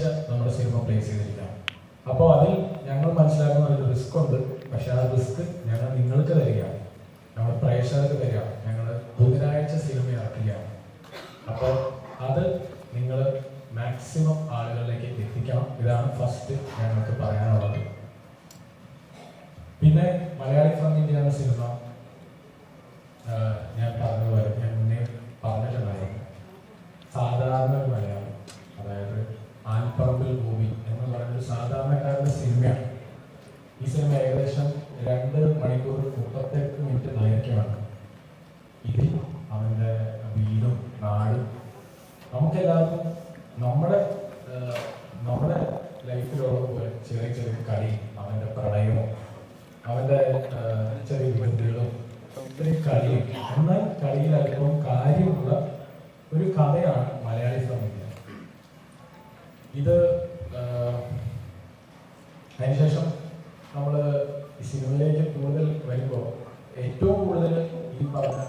ബുധനാഴ്ച നമ്മുടെ cinema place ചെയ്തിരിക്കാം. അപ്പോൾ അതിൽ ഞങ്ങൾ മനസ്സിലാക്കുന്ന ഒരു റിസ്ക് ഉണ്ട്. പക്ഷേ ആ റിസ്ക് ഞങ്ങൾ നിങ്ങൾക്ക് തരികയാണ്. നമ്മുടെ പ്രേക്ഷകർക്ക് തരിക ഞങ്ങൾ ബുധനാഴ്ച സിനിമ ഇറക്കുകയാണ്. അപ്പോൾ അത് നിങ്ങൾ മാക്സിമം ആളുകളിലേക്ക് എത്തിക്കണം. ഇതാണ് ഫസ്റ്റ് ഞങ്ങൾക്ക് പറയാനുള്ളത്. പിന്നെ മലയാളി ഫ്രം ഇന്ത്യ എന്ന സിനിമ ഞാൻ പറഞ്ഞതുപോലെ ഞാൻ മുന്നേ പറഞ്ഞിട്ടുണ്ടായിരുന്നു. സാധാരണ ഒരു മലയാളം. ഈ സിനിമ ഏകദേശം രണ്ട് മണിക്കൂർ മുപ്പത്തെട്ട് മിനിറ്റ് ദൈർഘ്യമാണ് ഇതിൽ അവന്റെ വീടും നാടും നമുക്കെല്ലാവർക്കും നമ്മുടെ നമ്മുടെ ലൈഫിലുള്ള പോലെ ചെറിയ ചെറിയ കളി അവന്റെ പ്രണയവും അവന്റെ ചെറിയ ബന്ധുക്കളും ഇത്രയും കളിയും. എന്നാൽ കളിയിൽ അല്പം കാര്യമുള്ള ഒരു കഥയാണ് മലയാളി സംഗീതം ഇത് അതിനുശേഷം നമ്മൾ സിനിമയിലേക്ക് കൂടുതൽ വരുമ്പോൾ ഏറ്റവും കൂടുതൽ ഈ പറഞ്ഞ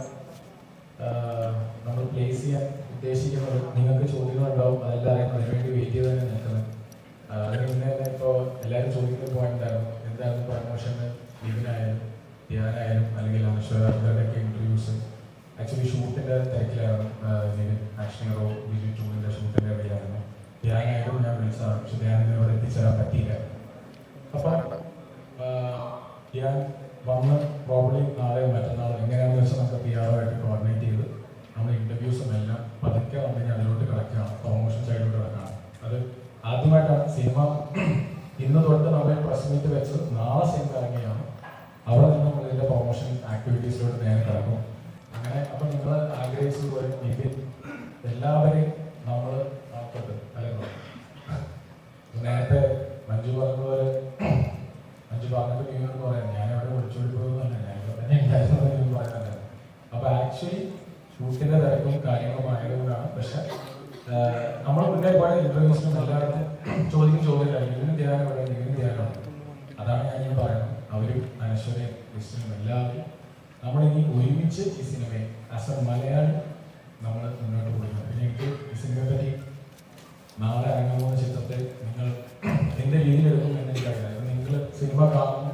നമ്മൾ പ്ലേസ് ചെയ്യാൻ ഉദ്ദേശിക്കുന്നത് നിങ്ങൾക്ക് ചോദ്യങ്ങളുണ്ടാവും അതെല്ലാം അറിയാൻ അതിനുവേണ്ടി വെയിറ്റ് ചെയ്ത് തന്നെ നിൽക്കുന്നത്. അതിന് മുന്നേ തന്നെ ഇപ്പോൾ എല്ലാവരും ചോദിക്കുന്ന പോയിന്റ് ആയിരുന്നു. എന്തായിരുന്നു പ്രൊമോഷൻ ലിവിനായാലും ധ്യാനായാലും അല്ലെങ്കിൽ അനശ്വരൊക്കെ ഇന്റർവ്യൂസ് ആക്ച്വലി ഷൂട്ടിന്റെ തിരക്കിലായിരുന്നു. ആ, നിവിൻ ആക്ഷൻ ഹീറോ ബിജു ഷൂട്ടിന്റെ ഇടയിലായിരുന്നു. ധ്യാനായാലും ഞാൻ വിളിച്ചതാണ്. പക്ഷെ ധ്യാനിന് ഇവിടെ എത്തിച്ചേരാൻ പറ്റിയില്ല. അപ്പം ഞാൻ വന്ന് പ്രോബ്ലി നാളെയോ മറ്റന്നാളോ എങ്ങനെയാണെന്ന് വെച്ചാൽ നമുക്ക് പി ആറുമായിട്ട് കോർഡിനേറ്റ് ചെയ്ത് നമ്മൾ ഇന്റർവ്യൂസും എല്ലാം പതുക്കെ വന്ന് ഞാൻ അതിലോട്ട് കിടക്കുകയാണ്. പ്രൊമോഷൻ സൈഡിലോട്ട് കിടക്കുകയാണ്. അത് ആദ്യമായിട്ടാണ് സിനിമ. ഇന്ന് തൊട്ട് നമ്മൾ പ്രസ് മീറ്റ് വെച്ച് നാളെ സിനിമ ഇറങ്ങിയാണ്. അവിടെ നിന്ന് നമ്മൾ ഇതിന്റെ പ്രൊമോഷൻ ആക്ടിവിറ്റീസിലോട്ട് നേരെ കിടക്കും. അങ്ങനെ അപ്പം നിങ്ങൾ ആഗ്രഹിച്ചതുപോലെ ഇതിൽ എല്ലാവരെയും നമ്മൾ നോക്കട്ടെ. അല്ലെങ്കിൽ നേരത്തെ പറയാം ഞാൻ അവിടെ വിളിച്ചോടി അപ്പൊ ആക്ച്വലി ഷൂട്ടിന്റെ തിരക്കും കാര്യങ്ങളും ആയതുകൊണ്ടാണ് പക്ഷെ നമ്മൾ മുന്നേ പോയ ഇന്റർവ്യൂസിനും എല്ലാവർക്കും ചോദിക്കും ചോദ്യമില്ല ധ്യാനം ഇവിടെ ഇതിനും ധ്യാനം അതാണ് ഞാൻ ഇങ്ങനെ പറയുന്നത് അവരും അനശ്വരയും ക്രിസ്ത്യനും എല്ലാവരും നമ്മളിനി ഒരുമിച്ച് ഈ സിനിമയെ ആസ് എ മലയാളി നമ്മൾ മുന്നോട്ട് കൊടുക്കണം പിന്നെ എനിക്ക് ഈ സിനിമയെ പറ്റി നാളെ ഇറങ്ങാൻ പോകുന്ന ചിത്രത്തെ നിങ്ങൾ എന്റെ രീതിയിൽ എടുക്കും എന്ന് എനിക്കറിയാം നിങ്ങൾ സിനിമ കാണുന്നു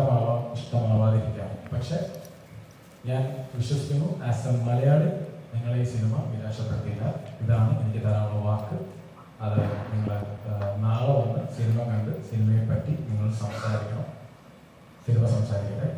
ഇഷ്ടമാവാം ഇഷ്ടമാവാതിരിക്കാം പക്ഷെ ഞാൻ വിശ്വസിക്കുന്നു ആസ് എ മലയാളി നിങ്ങളെ ഈ സിനിമ നിരാശപ്പെടുത്തിയില്ല. ഇതാണ് എനിക്ക് തരാനുള്ള വാക്ക്. അത് നിങ്ങൾ നാളെ വന്ന് സിനിമ കണ്ട് സിനിമയെ പറ്റി നിങ്ങൾ സംസാരിക്കണം. സിനിമ സംസാരിക്കട്ടെ.